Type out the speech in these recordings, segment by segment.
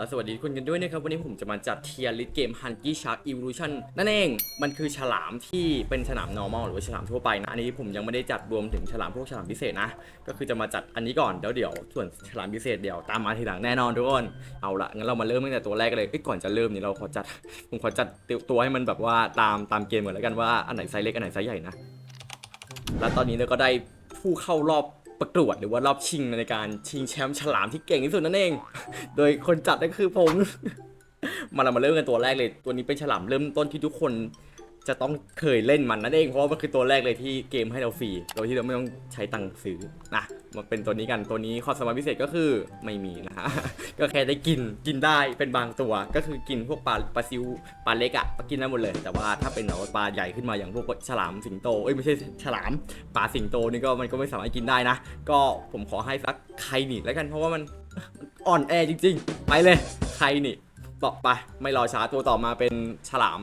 และสวัสดีทุกคนกันด้วยนะครับ วันนี้ผมจะมาจัดเทียร์ลิสเกม Hunky Shark Evolution นั่นเอง มันคือฉลามที่เป็นฉลาม normal หรือว่าฉลามทั่วไปนะ อันนี้ผมยังไม่ได้จัดรวมถึงฉลามพวกฉลามพิเศษนะ ก็คือจะมาจัดอันนี้ก่อนเดี๋ยวเดี๋ยวส่วนฉลามพิเศษเดี๋ยวตามมาทีหลังแน่นอนทุกคน เอาละงั้นเรามาเริ่มตั้งแต่ตัวแรกกันเลยก่อนจะเริ่มนี่เราขอจัดผมขอจัดตัวให้มันแบบว่าตามตามเกมก่อนแล้วกันว่าอันไหนไซส์เล็กอันไหนไซส์ใหญ่นะ แล้วตอนนี้เราก็ได้ผู้เข้ารอบ ประกวดหรือว่ารอบชิงในการชิงแชมป์ฉลามที่เก่งที่สุดนั่นเอง โดยคนจัดนั่นคือผม มาเรามาเริ่มกันตัวแรกเลย ตัวนี้เป็นฉลามเริ่มต้นที่ทุกคน จะต้องเคยเล่นมันนั่นเองเพราะว่ามันคือตัวแรกเลยที่เกมให้เราฟรีโดยที่เราไม่ต้องใช้ตังค์ซื้อนะมาเป็นตัวนี้กันตัวนี้ความสามารถพิเศษก็คือไม่มีนะฮะก็แค่ได้กินกินได้เป็นบางตัว ก็คือกินพวกปลาปลาซิวปลาเล็กอะกินได้หมดเลย แต่ว่าถ้าเป็นแบบปลาใหญ่ขึ้นมาอย่างพวกฉลามสิงโตเอ้ยไม่ใช่ฉลามปลาสิงโตนี่ก็มันก็ไม่สามารถกินได้นะ ก็ผมขอให้สักไข่หนีแล้วกันเพราะว่ามันอ่อนแอจริง ๆ ไปเลยไข่หนีต่อไปไม่รอช้าตัวต่อมาเป็นฉลาม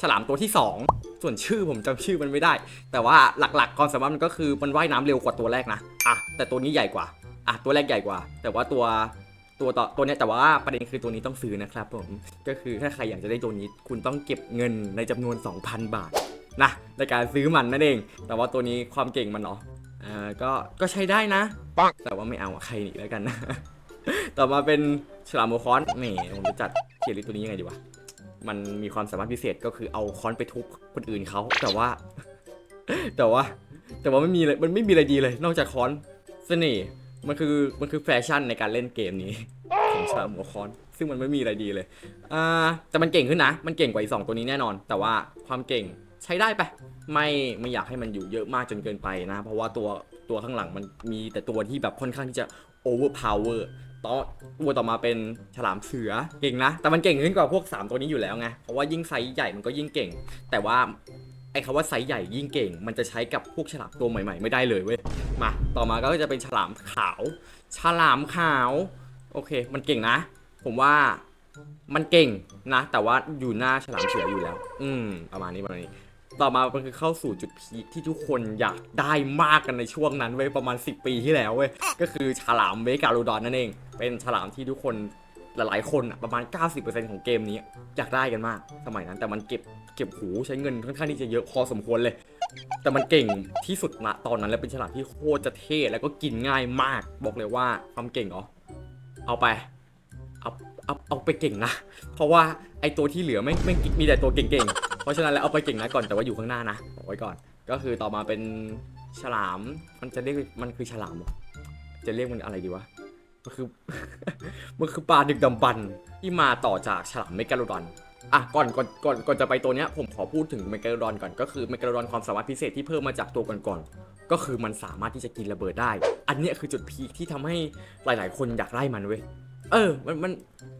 ฉลามตัวที่ 2 ส่วนชื่อผมจำชื่อมันไม่ได้ แต่ว่าหลักๆความสามารถมันก็คือมันว่ายน้ำเร็วกว่าตัวแรกนะอะแต่ตัวนี้ใหญ่กว่าอะตัวแรกใหญ่กว่า แต่ว่าตัวตัวต่อตัวเนี้ยแต่ว่าประเด็นคือตัวนี้ต้องซื้อนะครับผมก็คือถ้าใครอยากจะได้ตัวนี้ คุณต้องเก็บเงินในจำนวน 2,000 บาทนะในการซื้อมันนั่นเอง แต่ว่าตัวนี้ความเก่งมันเนาะอ่าก็ก็ใช้ได้นะแต่ว่าไม่เอาอะใครหนีแล้วกันนะต่อมาเป็นฉลามโมคอนนี่ผมจะจัดเทียร์ลิตัวนี้ยังไงดีวะ มันมีความสามารถพิเศษก็คือเอาค้อนไปทุบคนอื่นเขาแต่ว่า แต่ว่า แต่ว่าไม่มีเลยมันไม่มีอะไรดีเลย นอกจากค้อนเสน่ห์มันคือมันคือแฟชั่นในการเล่นเกมนี้ของชาวหัวค้อน ซึ่งมันไม่มีอะไรดีเลยอ่าแต่มันเก่งขึ้นนะ มันเก่งกว่าอีกสองตัวนี้แน่นอน แต่ว่าความเก่งใช้ได้ไปไม่ไม่อยากให้มันอยู่เยอะมากจนเกินไปนะ เพราะว่าตัวตัวข้างหลังมันมีแต่ตัวที่แบบค่อนข้างที่จะ overpower ต่อ ต่อตัวต่อมาเป็นฉลามเสือเก่งนะ แต่มันเก่งขึ้นกว่าพวก 3 ตัวนี้อยู่แล้วไงเพราะว่ายิ่งไซส์ใหญ่มันก็ยิ่งเก่ง แต่ว่าไอ้คำว่าไซส์ใหญ่ยิ่งเก่ง มันจะใช้กับพวกฉลามตัวใหม่ๆ ไม่ได้เลยเว้ยมาต่อมาก็จะเป็นฉลามขาว ฉลามขาวโอเค มันเก่งนะ ผมว่ามันเก่งนะ แต่ว่าอยู่หน้าฉลามเสืออยู่แล้ว อืมประมาณนี้ประมาณนี้ ต่อมามันคือเข้าสู่จุดพีคที่ทุกคนอยากได้มากกันในช่วงนั้นเว้ยประมาณ 10 ปีที่แล้วเว้ยก็คือฉลามเมกาโลดอนนั่นเอง เป็นฉลามที่ทุกคนหลายๆคนอะประมาณ 90%ของเกมนี้อยากได้กันมาก สมัยนั้นแต่มันเก็บเก็บหูใช้เงินค่อนข้างที่จะเยอะพอสมควรเลย แต่มันเก่งที่สุดณตอนนั้นแล้วเป็นฉลามที่โคตรจะเท่แล้วก็กินง่ายมาก บอกเลยว่าความเก่งเหรอเอาไปเอาเอาเอาไปเก่งนะ เพราะว่าไอตัวที่เหลือไม่ไม่มีแต่ตัวเก่งๆ ราะฉะนั้นแล้วเอาไปเก่งนะก่อนแต่ว่าอยู่ข้างหน้านะบอกไว้ก่อน ก็คือต่อมาเป็นฉลาม มันจะเรียกมันคือฉลามเหรอจะเรียกมันอะไรดีวะ มันคือ มันคือปลาดึกดำบรรพ์ที่มาต่อจากฉลามเมกาโลดอน อะก่อนก่อนก่อนก่อนจะไปตัวเนี้ยผมขอพูดถึงเมกาโลดอนก่อนก็คือเมกาโลดอนความสามารถพิเศษที่เพิ่มมาจากตัวก่อนๆก็คือมันสามารถที่จะกินระเบิดได้ อันเนี้ยคือจุดพีคที่ทำให้หลาย ๆ คนอยากได้มันเว้ย เออ มันมัน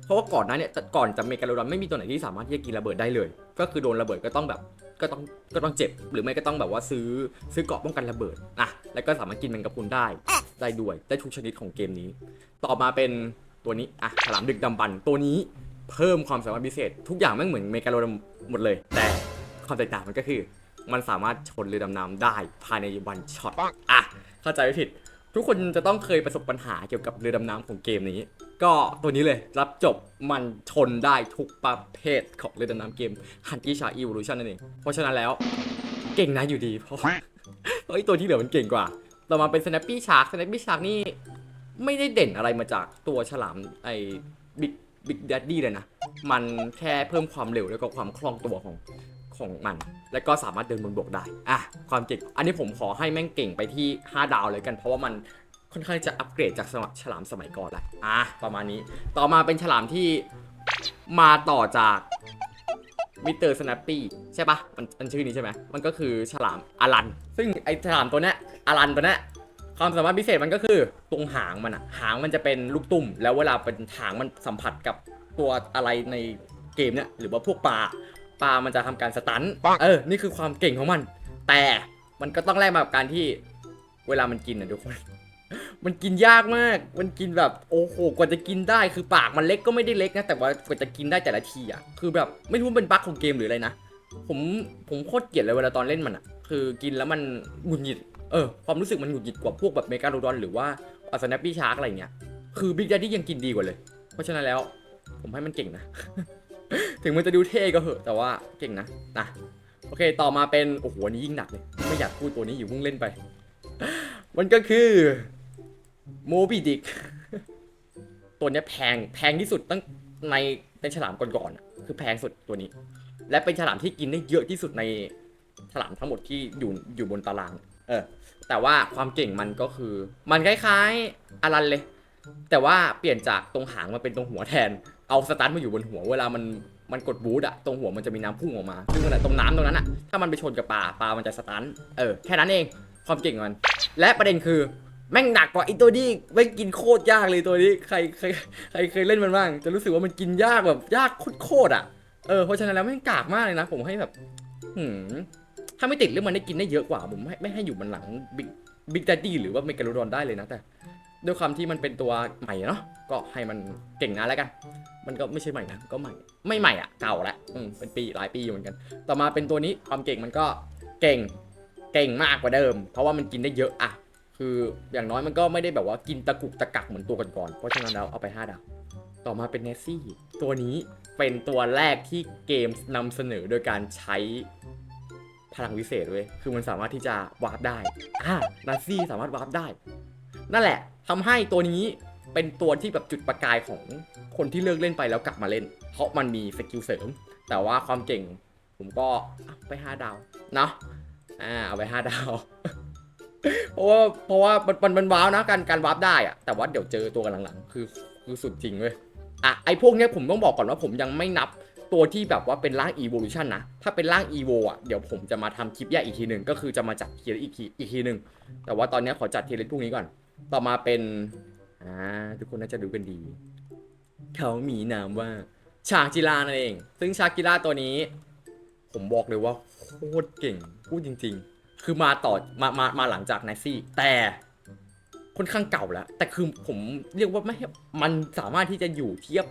เพราะว่าก่อนหน้าเนี่ยก่อนจะเมกาโลดอนไม่มีตัวไหนที่สามารถที่จะกินระเบิดได้เลย ก็คือโดนระเบิดก็ต้องแบบก็ต้องก็ต้องเจ็บ หรือไม่ก็ต้องแบบว่าซื้อซื้อเกราะป้องกันระเบิดอะแล้วก็สามารถกินแมงกะพรุนได้ได้ด้วยได้ทุกชนิดของเกมนี้ ต่อมาเป็นตัวนี้อะฉลามดึกดำบรรพ์ตัวนี้เพิ่มความสามารถพิเศษ ทุกอย่างแม่เหมือนเมกาโลดอนหมดเลย แต่ความแตกต่างมันก็คือ มันสามารถชนเรือดำน้ำได้ภายในวันช็อตอะเข้าใจไม่ผิด ทุกคนจะต้องเคยประสบปัญหาเกี่ยวกับเรือดำน้ำของเกมนี้ ก็ตัวนี้เลยรับจบมันชนได้ทุกประเภทของเรือดำน้ำเกม h u n k y Shark Evolution นั่นเอง เพราะฉะนั้นแล้วเก่งนะอยู่ดีเพราะเพราะไอตัวที่เหลือมันเก่งกว่า ต่อมาเป็น Snappy Shark Snappy Shark นี่ไม่ได้เด่นอะไรมาจากตัวฉลามไอ้ Big Big Daddy เลยนะ มันแค่เพิ่มความเร็วแล้วก็ความคล่องตัวของ ของมัน แล้วก็สามารถเดินบนบกได้อะความเก่งอันนี้ผมขอให้แม่งเก่งไปที่ 5 ดาวเลยกัน เพราะว่ามันค่อนข้างจะอัปเกรดจากสมัฉลามสมัยก่อนแหละอะประมาณนี้ต่อมาเป็นฉลามที่มาต่อจากมิเตอร์สแนปปี้ใช่ปะมันมันชื่อนี้ใช่ไหมมันก็คือฉลามอารัน ซึ่งไอฉลามตัวเนี้ยอารันตัวเนี้ยความสามารถพิเศษมันก็คือตรงหางมันอะหางมันจะเป็นลูกตุ่ม แล้วเวลาเป็นหางมันสัมผัสกับตัวอะไรในเกมเนี้ยหรือว่าพวกปลา ปลามันจะทำการสตันเออ นี่คือความเก่งของมัน แต่มันก็ต้องแลกมากับการที่เวลามันกินนะทุกคน มันกินยากมาก มันกินแบบโอ้โห กว่าจะกินได้ คือปากมันเล็กก็ไม่ได้เล็กนะ แต่ว่ากว่าจะกินได้แต่ละทีอะ คือแบบไม่รู้มันเป็นบั๊กของเกมหรืออะไรนะ ผมผมโคตรเกลียดเลยเวลาตอนเล่นมันอะ คือกินแล้วมันหงุดหงิด เออ ความรู้สึกมันหงุดหงิดกว่าพวกแบบเมกาโลดอนหรือว่าอัสแนปปี้ชาร์กอะไรเงี้ย คือบิ๊ก a ดดี้ยังกินดีกว่าเลย เพราะฉะนั้นแล้ว ผมให้มันเก่งนะ ถึงมันจะดูเท่ก็เหอะแต่ว่าเก่งนะนะโอเค ต่อมาเป็น โอ้โหอันนี้ยิ่งหนักเลย ไม่อยากพูดตัวนี้อยู่เพิ่งเล่นไป มันก็คือโมบิดิกตัวนี้แพงแพงที่สุดตั้งในในฉลามก่อนๆอะคือแพงสุดตัวนี้ และเป็นฉลามที่กินได้เยอะที่สุดในฉลามทั้งหมดที่อยู่อยู่บนตาราง เออ แต่ว่าความเก่งมันก็คือ มันคล้ายๆอารันเลย แต่ว่าเปลี่ยนจากตรงหางมาเป็นตรงหัวแทน เอาสตันมาอยู่บนหัว เวลามันมันกดบูทอะตรงหัวมันจะมีน้ำพุ่งออกมา ซึ่งมันอะตรงน้ำตรงนั้นอะถ้ามันไปชนกับปลาปลามันจะสตัน เออ แค่นั้นเอง ความเก่งมัน และประเด็นคือแม่งหนักกว่าไอตัวนี้ไม่งกินโคตรยากเลยตัวนี้ ใครใครใครเคยเล่นมันบ้าง จะรู้สึกว่ามันกินยากแบบยากโคตรๆอะเออ เพราะฉะนั้นแล้วแม่งกากมากเลยนะ ผมให้แบบหืมถ้าไม่ติดเรื่องมันได้กินได้เยอะกว่า ผมไม่ไม่ให้อยู่บนหลังบิ๊กบิ๊กดดี้หรือว่าเมกาโลดอนได้เลยนะแต่ ด้วยความที่มันเป็นตัวใหม่เนาะก็ให้มันเก่งนะแล้วกัน มันก็ไม่ใช่ใหม่นะก็ใหม่ไม่ใหม่อะเก่าแล้วอืมเป็นปีหลายปีอยู่เหมือนกัน ต่อมาเป็นตัวนี้ความเก่งมันก็เก่งเก่งมากกว่าเดิม เพราะว่ามันกินได้เยอะอะคืออย่างน้อยมันก็ไม่ได้แบบว่ากินตะกุกตะกักเหมือนตัวก่อนๆเพราะฉะนั้นแล้วเอาไป5ดาวต่อมาเป็นเนสซี่ตัวนี้เป็นตัวแรกที่เกมนำเสนอโดยการใช้พลังวิเศษเว้ยคือมันสามารถที่จะวาร์ปได้อ่านาซี่สามารถวาร์ปได้ นั่นแหละทำให้ตัวนี้เป็นตัวที่แบบจุดประกายของคนที่เลิกเล่นไปแล้วกลับมาเล่น เพราะมันมีสกิลเสริม แต่ว่าความเก่งผมก็อะไป 5 ดาวเนาะอ่าเอาไป 5 ดาว เพราะว่าเพราะว่ามันมันมันว้าวนะการการวาร์ปได้อะแต่ว่าเดี๋ยวเจอตัวกันหลังๆ คือคือสุดจริงเว้ยอะไอพวกเนี้ยผมต้องบอกก่อนว่าผมยังไม่นับตัวที่แบบว่าเป็นร่าง evolution นะ ถ้าเป็นร่าง evo อะ เดี๋ยวผมจะมาทำคลิปแยกอีกทีหนึ่งก็คือจะมาจัดเทียร์อีกทีอีกทีหนึ่ง แต่ว่าตอนนี้ขอจัดเทียร์พวกนี้ก่อน ต่อมาเป็นอ่าทุกคนน่าจะดูกันดี เขามีนามว่าชาจิรานั่นเอง ซึ่งชากิราตัวนี้ ผมบอกเลยว่าโคตรเก่งพูดจริง ๆ คือมาต่อมามามาหลังจากไนซี่ แต่ค่อนข้างเก่าแล้ว แต่คือผมเรียกว่าไม่มันสามารถที่จะอยู่เทียบ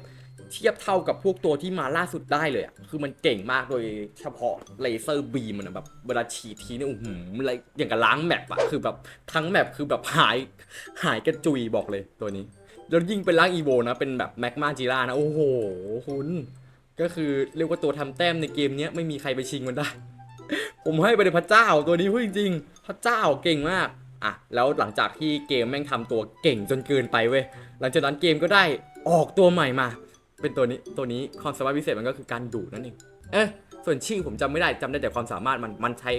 เทียบเท่ากับพวกตัวที่มาล่าสุดได้เลยอะคือมันเก่งมากโดยเฉพาะเลเซอร์บีมันอะแบบเวลาฉีดทีนี่โอ้โหอะไรอย่างกับล้างแมปอะคือแบบทั้งแมปคือแบบหายหายกระจุยบอกเลยตัวนี้แล้วยิ่งเป็นร่างอีโวนะ เป็นแบบแม็กมาจิร่านะ โอ้โห คุณ ก็คือเรียกว่าตัวทำแต้มในเกมนี้ไม่มีใครไปชิงมันได้ ผมให้ไปเลยพระเจ้าตัวนี้พูดจริงๆ พระเจ้าเก่งมาก อะ แล้วหลังจากที่เกมแม่งทำตัวเก่งจนเกินไปเว้ย หลังจากนั้นเกมก็ได้ออกตัวใหม่มา เป็นตัวนี้ตัวนี้ความสามารถพิเศษมันก็คือการดูดนั่นเองเอ๊ะส่วนชื่อผมจำไม่ได้จำได้แต่ความสามารถมันมันใช้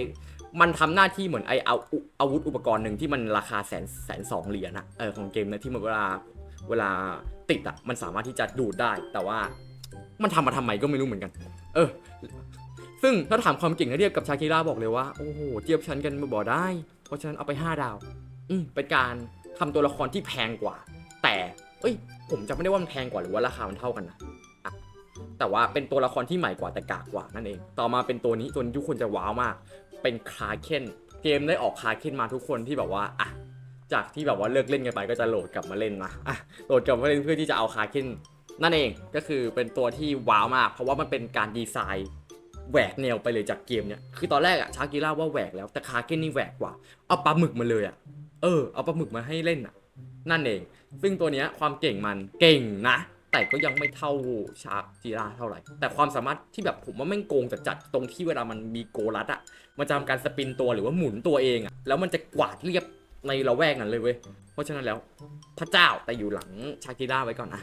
มันทำหน้าที่เหมือนไอเอาอุอาวุธอุปกรณ์หนึ่งที่มันราคาแสนแสนสองเหรียญนะเออของเกมนะที่มันเวลาเวลาติดอะมันสามารถที่จะดูดได้ แต่ว่ามันทำมาทำไมก็ไม่รู้เหมือนกัน เออ ซึ่งถ้าถามความเก่งเทียบกับชาคิราบอกเลยว่าโอ้โหเทียบชั้นกันมาบอได้ เพราะฉะนั้นเอาไป 5 ดาว อืมเป็นการทำตัวละครที่แพงกว่า แต่ เอ้ย ผมจำไม่ได้ว่ามันแพงกว่าหรือว่าราคามันเท่ากันนะอะแต่ว่าเป็นตัวละครที่ใหม่กว่าแต่กากกว่านั่นเอง ต่อมาเป็นตัวนี้ตัวนี้ทุกคนจะว้าวมาก เป็นคาเคนเกมได้ออกคาเคนมาทุกคนที่แบบว่าอะจากที่แบบว่าเลิกเล่นกันไปก็จะโหลดกลับมาเล่นนะอะโหลดกลับมาเล่นเพื่อที่จะเอาคาเคนนั่นเองก็คือเป็นตัวที่ว้าวมาก เพราะว่ามันเป็นการดีไซน์แหวกแนวไปเลยจากเกมเนี่ยคือตอนแรกอะชากิล่าว่าแหวกแล้วแต่คาเคนนี่แหวกกว่า เอาปลาหมึกมาเลยอะเออเอาปลาหมึกมาให้เล่นอะนั่นเอง ซึ่งตัวเนี้ยความเก่งมันเก่งนะ แต่ก็ยังไม่เท่าชาจิราเท่าไหร่ แต่ความสามารถที่แบบผมว่าแม่งโกงจัดๆตรงที่เวลามันมีโกลัดอะมันจะทำการสปินตัวหรือว่าหมุนตัวเองอะแล้วมันจะกวาดเรียบในละแวกนั้นเลยเว้ย เพราะฉะนั้นแล้วพระเจ้าแต่อยู่หลังชากิราไว้ก่อนอะ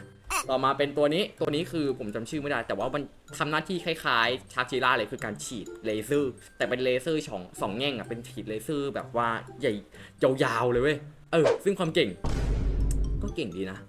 ต่อมาเป็นตัวนี้ ตัวนี้คือผมจำชื่อไม่ได้ แต่ว่ามันทำหน้าที่คล้ายๆ ชากิราเลยคือการฉีดเลเซอร์ แต่เป็นเลเซอร์สองสองแง่งอะเป็นฉีดเลเซอร์แบบว่าใหญ่ยาวๆเลยเว้ย เออ ซึ่งความเก่ง ก็เก่งดีนะ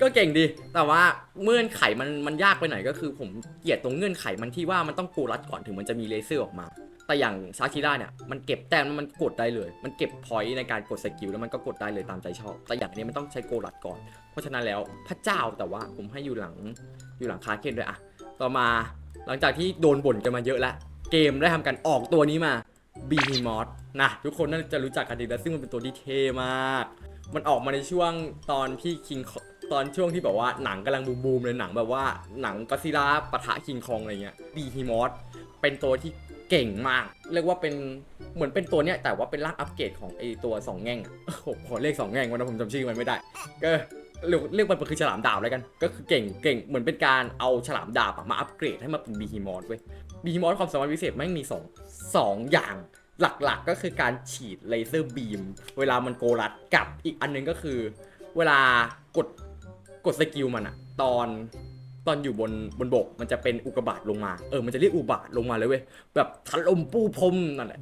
ก็เก่งดี แต่ว่าเงื่อนไขมันมันยากไปหน่อยก็คือ ผมเกลียดตรงเงื่อนไขมันที่ว่ามันต้องโกลัดก่อนถึงมันจะมีเลเซอร์ออกมา แต่อย่างชาคิร่าเนี่ยมันเก็บแต้มแล้วมันกดได้เลย มันเก็บพอยต์ในการกดสกิลแล้วมันก็กดได้เลยตามใจชอบ แต่อย่างนี้มันต้องใช้โกลัดก่อน เพราะฉะนั้นแล้วพระเจ้าแต่ว่าผมให้อยู่หลังอยู่หลังคาเคนด้วยอะต่อมาหลังจากที่โดนบ่นกันมาเยอะแล้วเกมได้ทำการออกตัวนี้มาบีฮีมอสนะทุกคนน่าจะรู้จักกันดีแล้วซึ่งมันเป็นตัวที่เท่มาก มันออกมาในช่วงตอนที่คิงตอนช่วงที่แบบว่าหนังกำลังบูมๆเลยหนังแบบว่าหนังก็ซิล่าปะทะคิงคองอะไรเงี้ยบีฮีมอสเป็นตัวที่เก่งมาก เรียกว่าเป็นเหมือนเป็นตัวเนี้ยแต่ว่าเป็นร่างอัปเกรดของไอตัวสองแง่งอะโอ้โหขอเลขสองแง่งวันนั้นผมจำชื่อมันไม่ได้ ก็เรียกเรียกมันคือฉลามดาบแล้วกัน ก็คือเก่งเก่งเหมือนเป็นการเอาฉลามดาบมาอัปเกรดให้มาเป็นบีฮีมอสเว้ยบีฮีมอสความสามารถพิเศษแม่งมีสองสองอย่าง หลักๆก็คือการฉีดเลเซอร์บีม เวลามันโกรัดกับอีกอันนึงก็คือ เวลากดกดสกิลมันอะตอนตอนอยู่บนบนบกมันจะเป็นอุกกาบาตลงมา เออมันจะเรียกอุกบาตลงมาเลยเว้ยแบบถล่มปูพรมนั่นแหละ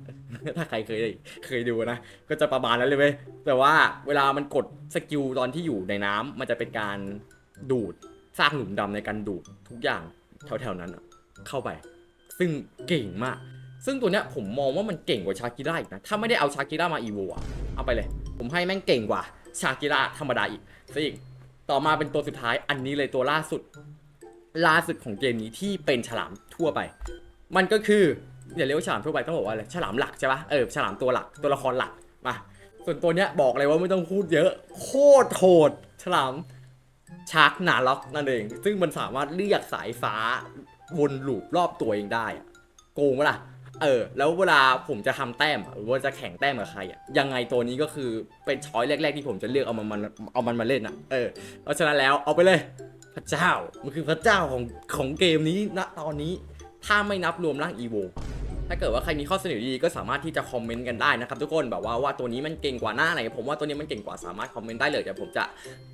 ถ้าใครเคยเคยดูนะ ก็จะประมาณนั้นเลยเว้ยแต่ว่าเวลามันกดสกิลตอนที่อยู่ในน้ำมันจะเป็นการดูดสร้างหลุมดำในการดูดทุกอย่างแถวๆนั้นเข้าไป ซึ่งเก่งมาก ซึ่งตัวเนี้ยผมมองว่ามันเก่งกว่าชากิร่าอีกนะ ถ้าไม่ได้เอาชากิร่ามาอีโวอะเอาไปเลย ผมให้แม่งเก่งกว่าชากิร่าธรรมดาอีกซะอีก ต่อมาเป็นตัวสุดท้ายอันนี้เลยตัวล่าสุด ล่าสุดของเกมนี้ที่เป็นฉลามทั่วไป มันก็คืออย่าเรียกว่าฉลามทั่วไปต้องบอกว่าอะไรฉลามหลักใช่ปะเออฉลามตัวหลักตัวละครหลักมาส่วนตัวเนี้ยบอกเลยว่าไม่ต้องพูดเยอะ โคตรโหดฉลามชาร์กนาล็อกนั่นเอง ซึ่งมันสามารถเรียกสายฟ้าวนลูปรอบตัวเองได้โกงปะล่ะ เออ แล้วเวลาผมจะทำแต้มหรือว่าจะแข่งแต้มกับใครอะยังไงตัวนี้ก็คือเป็นช้อยแรก ๆ ที่ผมจะเลือกเอามันมันเอามันมาเล่นอะเออเพราะฉะนั้นแล้วเอาไปเลย พระเจ้ามันคือพระเจ้าของของเกมนี้ณตอนนี้ ถ้าไม่นับรวมร่างอีโว ถ้าเกิดว่าใครมีข้อเสนอดีๆก็สามารถที่จะคอมเมนต์กันได้นะครับทุกคนแบบว่าว่าตัวนี้มันเก่งกว่าหน้าไหนผมว่าตัวนี้มันเก่งกว่าสามารถคอมเมนต์ได้เลยเดี๋ยวผมจะ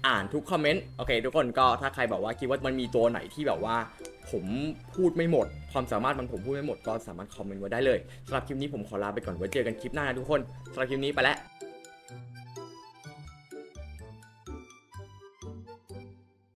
อ่านทุกคอมเมนต์โอเค ทุกคนก็ถ้าใครบอกว่าคิดว่ามันมีตัวไหนที่แบบว่า ผมพูดไม่หมด ความสามารถมันผมพูดไม่หมดก็สามารถคอมเมนต์ไว้ได้เลยสำหรับคลิปนี้ผมขอลาไปก่อนไว้เจอกันคลิปหน้านะทุกคนสำหรับคลิปนี้ไปแล้ว